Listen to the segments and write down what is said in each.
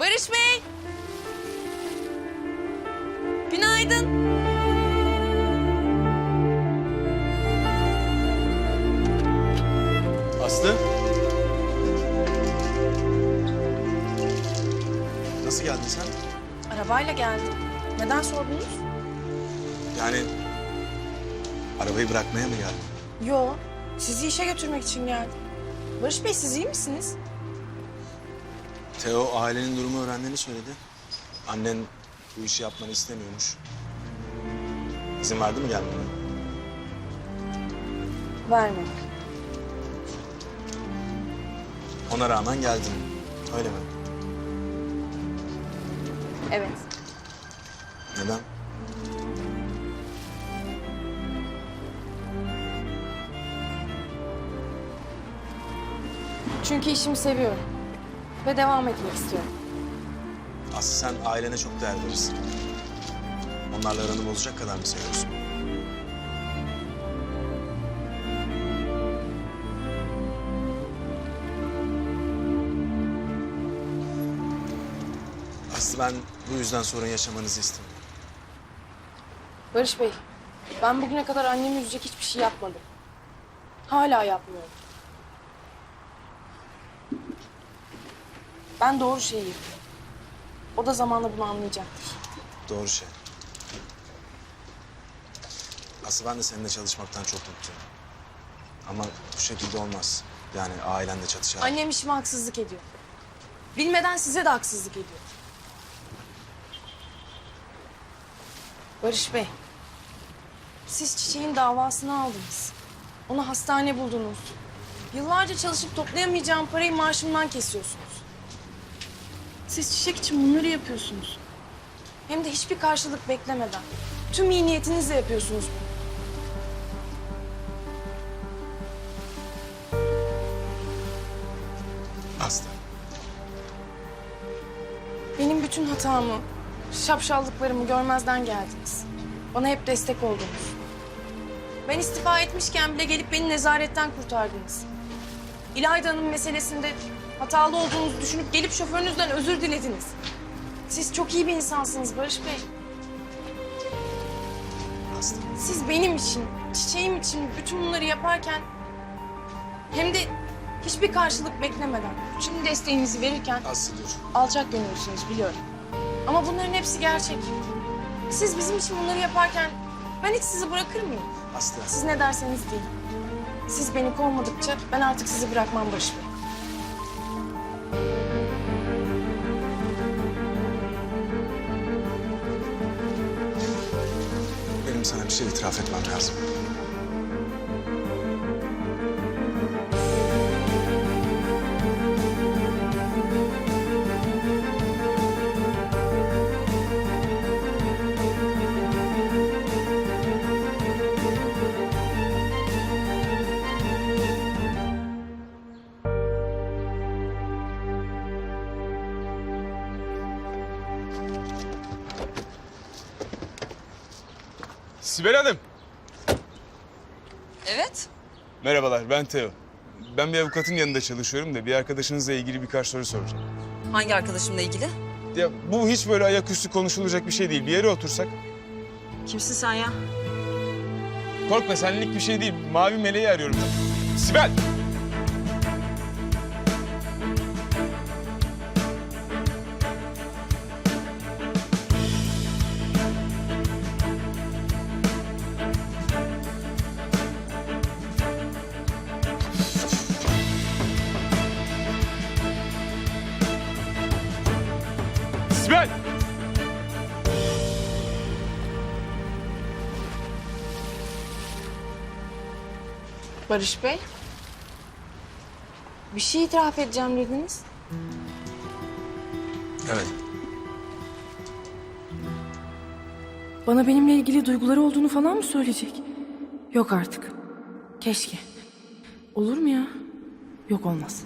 Barış Bey. Günaydın. Aslı? Nasıl geldin sen? Arabayla geldim. Neden sordunuz? Yani arabayı bırakmaya mı geldin? Yo, sizi işe götürmek için geldim. Barış Bey siz iyi misiniz? Teo ailenin durumu öğrendiğini söyledi. Annen bu işi yapmanı istemiyormuş. İzin verdi mi gelmene? Vermem. Ona rağmen geldin. Öyle mi? Evet. Neden? Çünkü işimi seviyorum. Ve devam etmek istiyorum. Aslı sen ailene çok değer verirsin. Onlarla aranı bozacak kadar mı seviyorsun? Aslı ben bu yüzden sorun yaşamanızı istemiyorum. Barış Bey, ben bugüne kadar annemi üzecek hiçbir şey yapmadım. Hala yapmıyorum. Ben doğru şeyi yapıyorum. O da zamanla bunu anlayacaktır. Doğru şey. Aslı ben de seninle çalışmaktan çok mutluyum. Ama bu şekilde olmaz. Yani ailenle çatışarak. Annem işime haksızlık ediyor. Bilmeden size de haksızlık ediyor. Barış Bey, siz çiçeğin davasını aldınız. Onu hastane buldunuz. Yıllarca çalışıp toplayamayacağım parayı maaşımdan kesiyorsunuz. Siz çiçek için bunları yapıyorsunuz. Hem de hiçbir karşılık beklemeden. Tüm iyi niyetinizle yapıyorsunuz bunu. Aslı. Benim bütün hatamı, şapşallıklarımı görmezden geldiniz. Bana hep destek oldunuz. Ben istifa etmişken bile gelip beni nezaretten kurtardınız. İlayda Hanım meselesinde hatalı olduğunuzu düşünüp gelip şoförünüzden özür dilediniz. Siz çok iyi bir insansınız Barış Bey. Aslı. Siz benim için, çiçeğim için bütün bunları yaparken... ...hem de hiçbir karşılık beklemeden, tüm desteğinizi verirken... Aslı dur. alçak gönüllüsünüz biliyorum. Ama bunların hepsi gerçek. Siz bizim için bunları yaparken ben hiç sizi bırakır mıyım? Aslı. Siz ne derseniz deyin. Siz beni kovmadıkça ben artık sizi bırakmam Barış Bey. Benim sana bir şey itiraf etmem lazım. Sibel Hanım. Evet. Merhabalar, ben Teo. Ben bir avukatın yanında çalışıyorum da bir arkadaşınızla ilgili birkaç soru soracağım. Hangi arkadaşımla ilgili? Ya bu hiç böyle ayaküstü konuşulacak bir şey değil. Bir yere otursak. Kimsin sen ya? Korkma senlik bir şey değil. Mavi meleği arıyorum ben. Sibel! Sibel! Barış Bey. Bir şey itiraf edeceğim dediniz. Evet. Bana benimle ilgili duyguları olduğunu falan mı söyleyecek? Yok artık. Keşke. Olur mu ya? Yok olmaz.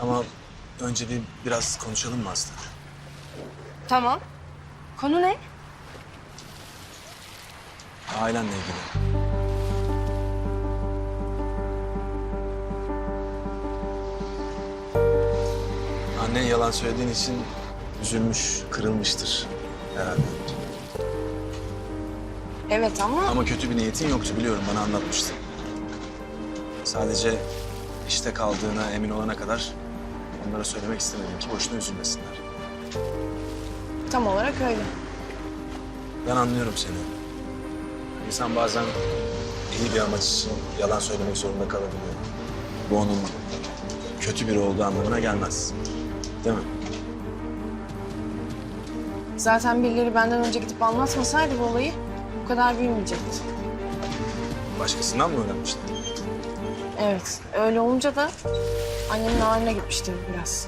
Ama önce bir biraz konuşalım mı Aslı? Tamam. Konu ne? Ailenle ilgili. Annen yalan söylediğin için üzülmüş, kırılmıştır herhalde. Evet ama... Ama kötü bir niyetin yoktu biliyorum, bana anlatmıştın. Sadece işte kaldığına emin olana kadar onlara söylemek istemedim ki boşuna üzülmesinler. Tam olarak öyle. Ben anlıyorum seni. İnsan bazen iyi bir amaç için yalan söylemek zorunda kalabiliyor. Bu onun kötü biri olduğu anlamına gelmez. Değil mi? Zaten birileri benden önce gidip anlatmasaydı bu olayı bu kadar büyümeyecekti. Başkasından mı öğrenmiştin? Evet, öyle olunca da annemin ağrına gitmişti biraz.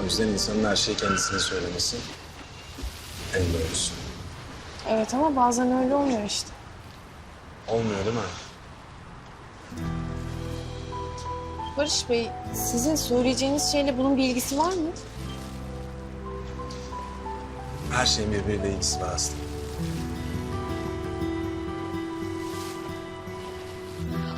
O yüzden insanın her şeyi kendisine söylemesi en doğrusu. Evet ama bazen öyle olmuyor işte. Olmuyor değil mi? Barış Bey, sizin söyleyeceğiniz şeyle bunun bir ilgisi var mı? Her şeyin birbiriyle ilgisi var aslında.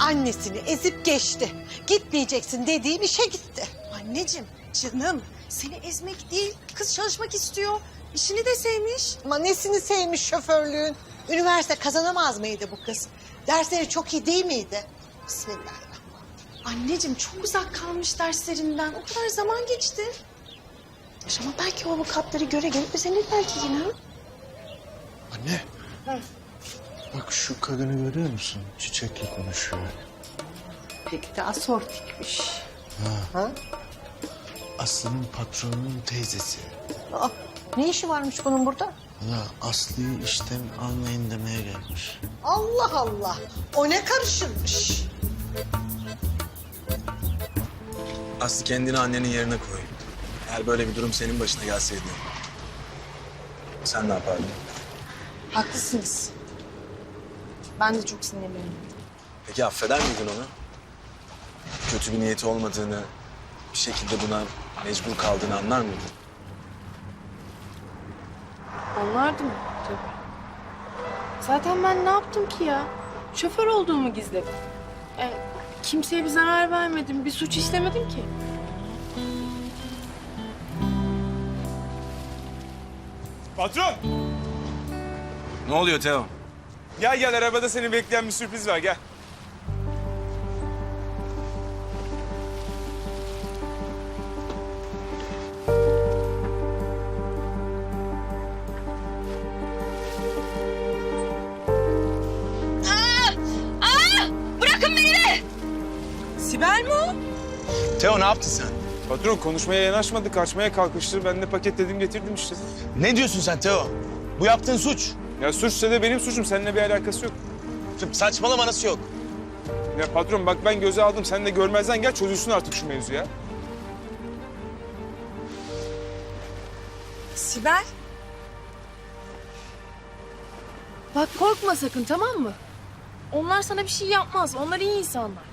Annesini ezip geçti. Gitmeyeceksin dediğim işe gitti. Anneciğim, canım seni ezmek değil, kız çalışmak istiyor. İşini de sevmiş. Ama nesini sevmiş şoförlüğün? Üniversite kazanamaz mıydı bu kız? Dersleri çok iyi değil miydi? Bismillahirrahmanirrahim. Anneciğim çok uzak kalmış derslerinden. O kadar zaman geçti. Ama belki o avukatları göre gelip özenir belki yine. ha? Anne. Bak şu kadını görüyor musun? Çiçekle konuşuyor. Peki daha sortikmiş. Aslı'nın patronunun teyzesi. Aa, ne işi varmış bunun burada? Valla Aslı'yı işten almayın demeye gelmiş. Allah Allah. O ne karışırmış? Aslı kendini annenin yerine koy. Eğer böyle bir durum senin başına gelseydi... ...sen ne yapardın? Haklısınız. Ben de çok sinirleniyorum. Peki affeder miydin onu? Kötü bir niyeti olmadığını, bir şekilde buna mecbur kaldığını anlar mıydın? Anlardım tabii. Zaten ben ne yaptım ki ya? Şoför olduğumu gizledim. E, kimseye bir zarar vermedim, bir suç işlemedim ki. Patron! Ne oluyor Teo? Gel gel arabada seni bekleyen bir sürpriz var gel. Patron konuşmaya yanaşmadı, kaçmaya kalkıştı. Ben de paketledim getirdim işte. Ne diyorsun sen Teo? Bu yaptığın suç. Ya suçsa da benim suçum. Seninle bir alakası yok. Saçmalama nasıl yok? Ya patron bak ben göze aldım. Sen de görmezden gel çözülsün artık şu mevzu ya. Sibel. Bak korkma sakın tamam mı? Onlar sana bir şey yapmaz. Onlar iyi insanlar.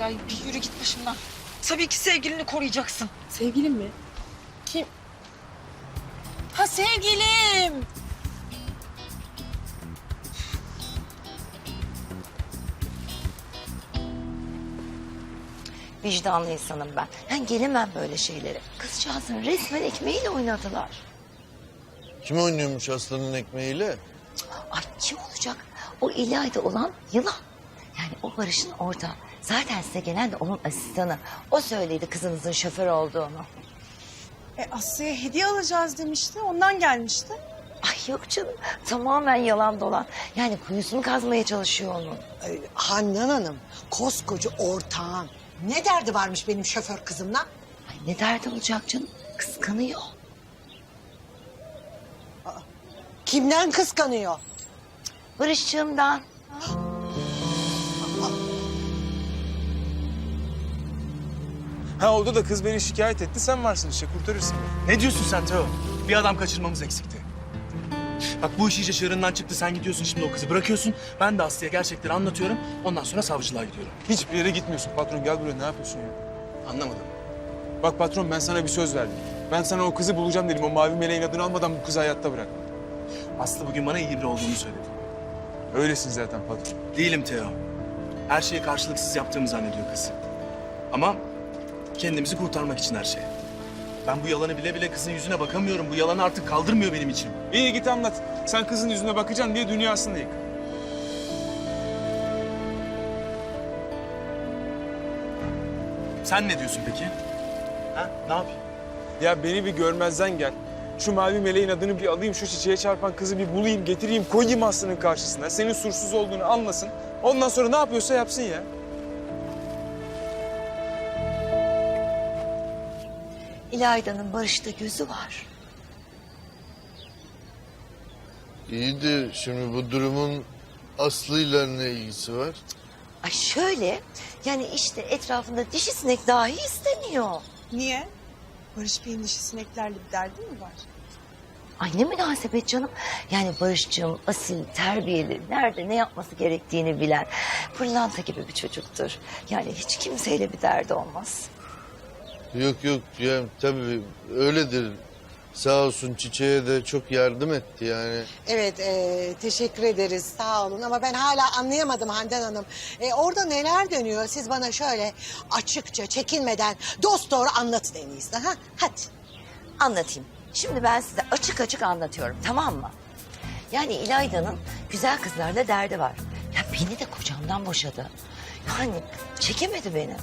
Ya bir yürü git başımdan. Tabii ki sevgilini koruyacaksın. Sevgilim mi? Kim? Ha sevgilim. Vicdanlı insanım ben. Ben gelemem böyle şeylere. Kızcağızın resmen ekmeğiyle oynadılar. Kim oynuyormuş Aslı'nın ekmeğiyle? Ay kim olacak? O İlayda olan yılan. Yani o Barış'ın orada. Zaten size gelen de onun asistanı. O söyledi kızınızın şoför olduğunu. E, Aslı'ya hediye alacağız demişti. Ondan gelmişti. Ay yok canım. Tamamen yalan dolan. Yani kuyusunu kazmaya çalışıyor onun. Ay, Handan Hanım, koskoca ortağın. Ne derdi varmış benim şoför kızımla? Ay ne derdi olacak canım? Kıskanıyor. Kimden kıskanıyor? Barış'cığımdan. Ha orada da kız beni şikayet etti. Sen varsın işte kurtarırsın beni. Ne diyorsun sen Teo? Bir adam kaçırmamız eksikti. Bak bu iş iyice çığırından çıktı. Sen gidiyorsun şimdi o kızı bırakıyorsun. Ben de Aslı'ya gerçekleri anlatıyorum. Ondan sonra savcılığa gidiyorum. Hiçbir yere gitmiyorsun patron. Gel buraya ne yapıyorsun ya? Anlamadım. Bak patron ben sana bir söz verdim. Ben sana o kızı bulacağım dedim. O mavi meleğin adını almadan bu kızı hayatta bırak. Aslı bugün bana iyi biri olduğunu söyledi. Öylesin zaten patron. Değilim Teo. Her şeyi karşılıksız yaptığımı zannediyor kız. Ama Kendimizi kurtarmak için her şey. Ben bu yalanı bile bile kızın yüzüne bakamıyorum. Bu yalanı artık kaldırmıyor benim için. İyi git anlat. Sen kızın yüzüne bakacaksın diye dünyasını yık. Sen ne diyorsun peki? Ha? Ne yapayım? Ya beni bir görmezden gel. Şu mavi meleğin adını bir alayım, şu çiçeğe çarpan kızı bir bulayım, getireyim, koyayım Aslı'nın karşısına. Senin suçsuz olduğunu anlasın. Ondan sonra ne yapıyorsa yapsın ya. İlayda'nın Barış'ta gözü var. İyi de şimdi bu durumun Aslı'yla ne ilgisi var? Ay şöyle yani işte etrafında dişi sinek dahi istemiyor. Niye? Barış Bey'in dişi sineklerle bir derdi mi var? Ay ne münasebet canım. Yani Barış'cığım asil, terbiyeli, nerede ne yapması gerektiğini bilen, pırlanta gibi bir çocuktur. Yani hiç kimseyle bir derdi olmaz. Yok yok ya tabii öyledir. Sağ olsun çiçeğe de çok yardım etti yani. Evet e, teşekkür ederiz sağ olun ama ben hala anlayamadım Handan Hanım. E, orada neler dönüyor siz bana şöyle açıkça çekinmeden dost doğru anlatın en iyisi. Ha? Hadi. Anlatayım. Şimdi ben size açık açık anlatıyorum tamam mı? Yani İlayda'nın güzel kızlarla derdi var. Ya beni de kocamdan boşadı. Yani çekemedi beni.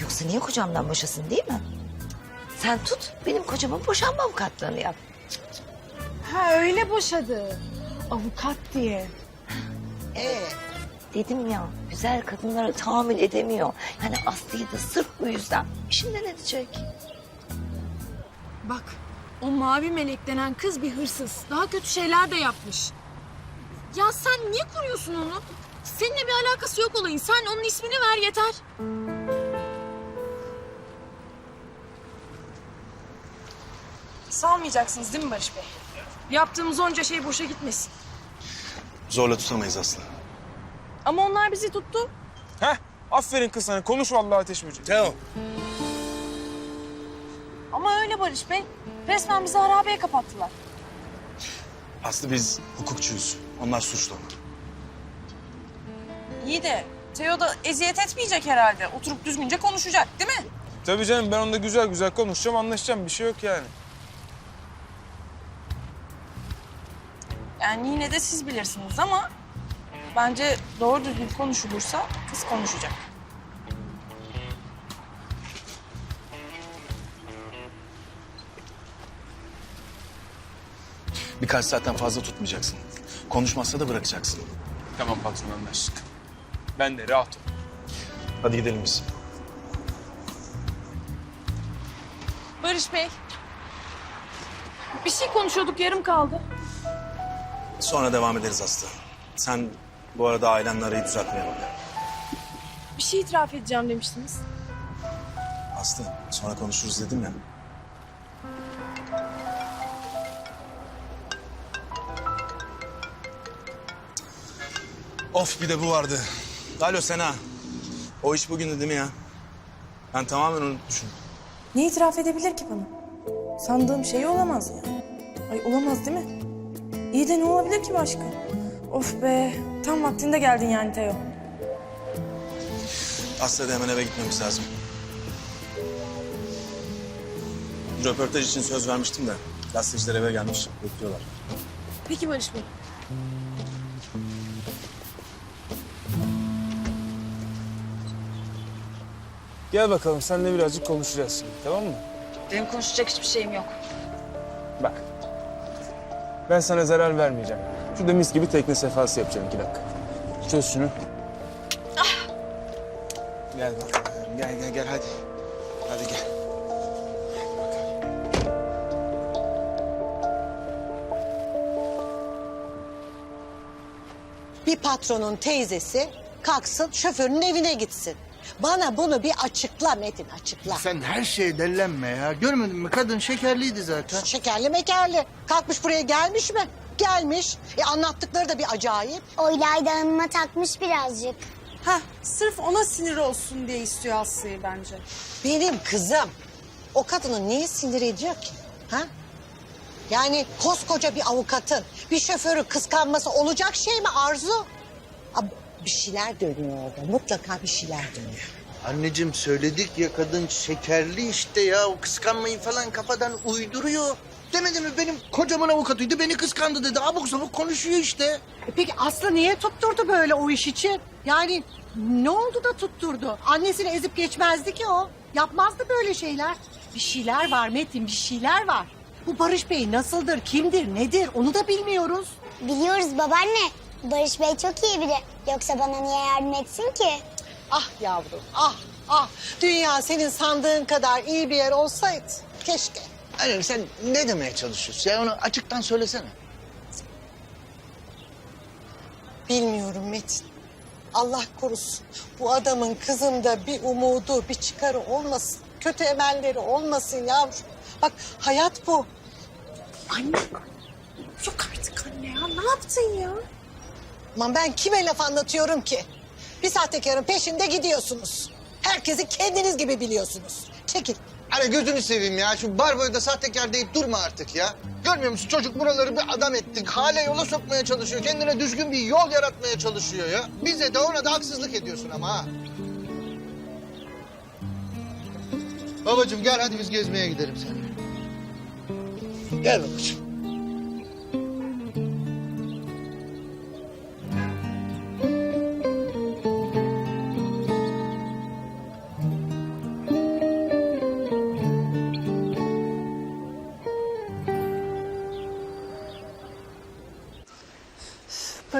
Yoksa niye kocamdan boşasın değil mi? Sen tut benim kocamın boşanma avukatlığını yap. Ha öyle boşadı. Avukat diye. Ee, Dedim ya güzel kadınlara tahammül edemiyor. Yani Aslı'yı da sırf bu yüzden işinden edecek. Bak o mavi melek denen kız bir hırsız. Daha kötü şeyler de yapmış. Ya sen niye koruyorsun onu? Seninle bir alakası yok olayın. Sen onun ismini ver yeter. Salmayacaksınız değil mi Barış Bey? Yaptığımız onca şey boşa gitmesin. Zorla tutamayız Aslı. Ama onlar bizi tuttu. Heh, aferin kız sana. Konuş vallahi ateş böceği. Teo. Ama öyle Barış Bey. Resmen bizi harabeye kapattılar. Aslı biz hukukçuyuz. Onlar suçlu. İyi de Teo da eziyet etmeyecek herhalde. Oturup düzgünce konuşacak değil mi? Tabii canım ben onunla güzel güzel konuşacağım, anlaşacağım. Bir şey yok yani. Yani yine de siz bilirsiniz ama bence doğru düzgün konuşulursa kız konuşacak. Birkaç saatten fazla tutmayacaksın. Konuşmazsa da bırakacaksın. Tamam patron anlaştık. Ben de rahat ol. Hadi gidelim biz. Barış Bey. Bir şey konuşuyorduk yarım kaldı. Sonra devam ederiz Aslı. Sen bu arada ailenle arayı düzeltmeye bak. Bir şey itiraf edeceğim demiştiniz. Aslı sonra konuşuruz dedim ya. Of bir de bu vardı. Alo Sena. O iş bugündü değil mi ya? Ben tamamen unutmuşum. Ne itiraf edebilir ki bana? Sandığım şey olamaz ya. Ay olamaz değil mi? İyi de ne olabilir ki başka? Of be. Tam vaktinde geldin yani Teo. Aslı'ya da hemen eve gitmemiz lazım. Röportaj için söz vermiştim de gazeteciler eve gelmiş bekliyorlar. Peki Barış Bey. Gel bakalım seninle birazcık konuşacağız şimdi tamam mı? Benim konuşacak hiçbir şeyim yok. Ben sana zarar vermeyeceğim. Şurada mis gibi tekne sefası yapacağım iki dakika. Çöz şunu. Gel bakalım. Gel gel gel hadi. Hadi gel. bir patronun teyzesi kalksın şoförün evine gitsin. Bana bunu bir açıkla Metin açıkla. Sen her şeye dellenme ya. Görmedin mi? Kadın şekerliydi zaten. Şekerli mekerli. Kalkmış buraya gelmiş mi? Gelmiş. E anlattıkları da bir acayip. O İlayda Hanım'a takmış birazcık. Ha sırf ona sinir olsun diye istiyor Aslı'yı bence. Benim kızım o kadını niye sinir ediyor ki? Ha? Yani koskoca bir avukatın bir şoförü kıskanması olacak şey mi Arzu? Bir şeyler dönüyor orada. Mutlaka bir şeyler dönüyor. Anneciğim söyledik ya kadın şekerli işte ya. O kıskanmayın falan kafadan uyduruyor. Demedi mi benim kocamın avukatıydı beni kıskandı dedi. Abuk sabuk konuşuyor işte. E peki Aslı niye tutturdu böyle o iş için? Yani ne oldu da tutturdu? Annesini ezip geçmezdi ki o. Yapmazdı böyle şeyler. Bir şeyler var Metin, bir şeyler var. Bu Barış Bey nasıldır, kimdir, nedir onu da bilmiyoruz. Biliyoruz babaanne. Barış Bey çok iyi biri. Yoksa bana niye yardım etsin ki? Ah yavrum, ah, ah. Dünya senin sandığın kadar iyi bir yer olsaydı. Keşke. Annem sen ne demeye çalışıyorsun? Ya onu açıktan söylesene. Bilmiyorum Metin. Allah korusun. Bu adamın kızımda bir umudu, bir çıkarı olmasın. Kötü emelleri olmasın yavrum. Bak hayat bu. Anne. Yok artık anne ya. Ne yaptın ya? Aman ben kime laf anlatıyorum ki? Bir sahtekarın peşinde gidiyorsunuz. Herkesi kendiniz gibi biliyorsunuz. Çekil. Hani gözünü seveyim ya. Şu barboyu da sahtekar deyip durma artık ya. Görmüyor musun çocuk buraları bir adam ettik. Hala yola sokmaya çalışıyor. Kendine düzgün bir yol yaratmaya çalışıyor ya. Bize de ona da haksızlık ediyorsun ama ha. Babacığım gel hadi biz gezmeye gidelim seninle. Gel babacığım.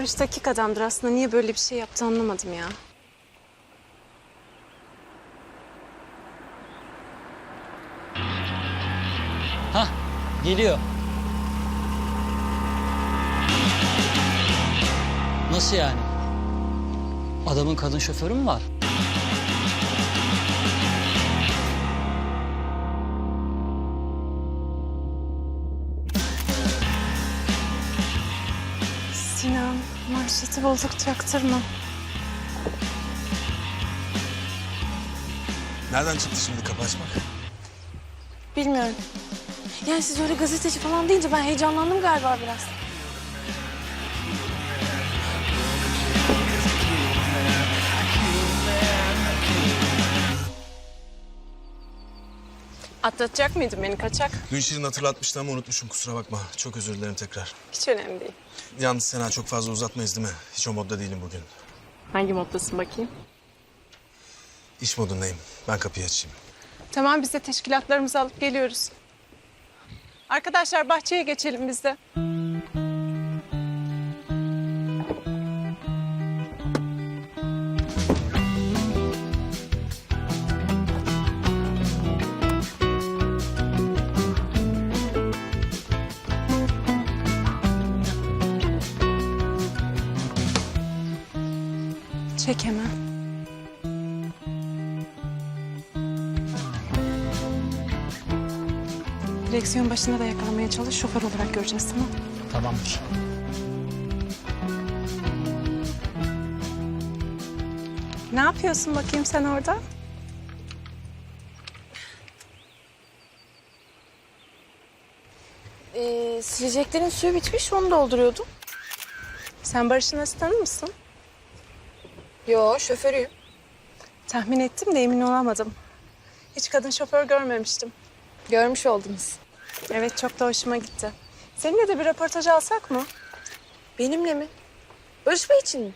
Barış dakik adamdır aslında. Niye böyle bir şey yaptı anlamadım ya. Hah geliyor. Nasıl yani? Adamın kadın şoförü mü var? Manşeti bulduk çaktırma. Nereden çıktı şimdi kapı açmak? Bilmiyorum. Yani siz öyle gazeteci falan deyince ben heyecanlandım galiba biraz. Atlatacak mıydın beni kaçak? Dün Şirin hatırlatmıştı ama unutmuşum kusura bakma. Çok özür dilerim tekrar. Hiç önemli değil. Yalnız Sena çok fazla uzatmayız değil mi? Hiç o modda değilim bugün. Hangi moddasın bakayım? İş modundayım. Ben kapıyı açayım. Tamam biz de teşkilatlarımızı alıp geliyoruz. Arkadaşlar bahçeye geçelim biz de. Direksiyon başında da yakalamaya çalış. Şoför olarak göreceğiz tamam? Tamamdır. Ne yapıyorsun bakayım sen orada? Ee, sileceklerin suyu bitmiş onu dolduruyordum. Sen Barış'ın asistanı mısın? Yo şoförüyüm. Tahmin ettim de emin olamadım. Hiç kadın şoför görmemiştim. Görmüş oldunuz. Evet çok da hoşuma gitti. Seninle de bir röportaj alsak mı? Benimle mi? Barış Bey için mi?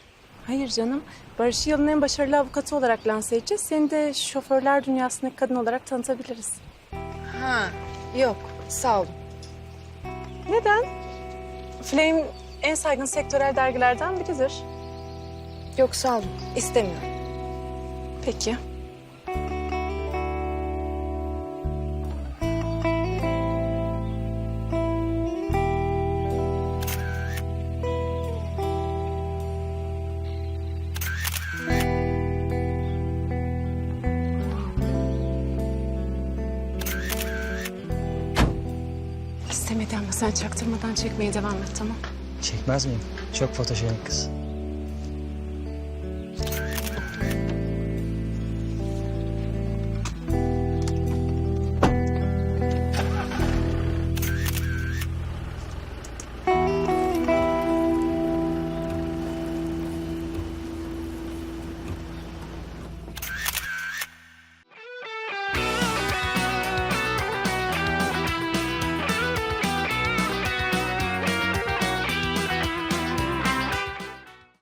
Hayır canım. Barış'ı yılın en başarılı avukatı olarak lanse edeceğiz. Seni de şoförler dünyasındaki kadın olarak tanıtabiliriz. Ha yok sağ olun. Neden? Flame en saygın sektörel dergilerden biridir. Yok sağ olun istemiyorum. Peki. İstemedi ama sen çaktırmadan çekmeye devam et tamam. Çekmez miyim? Çok fotojenik kız.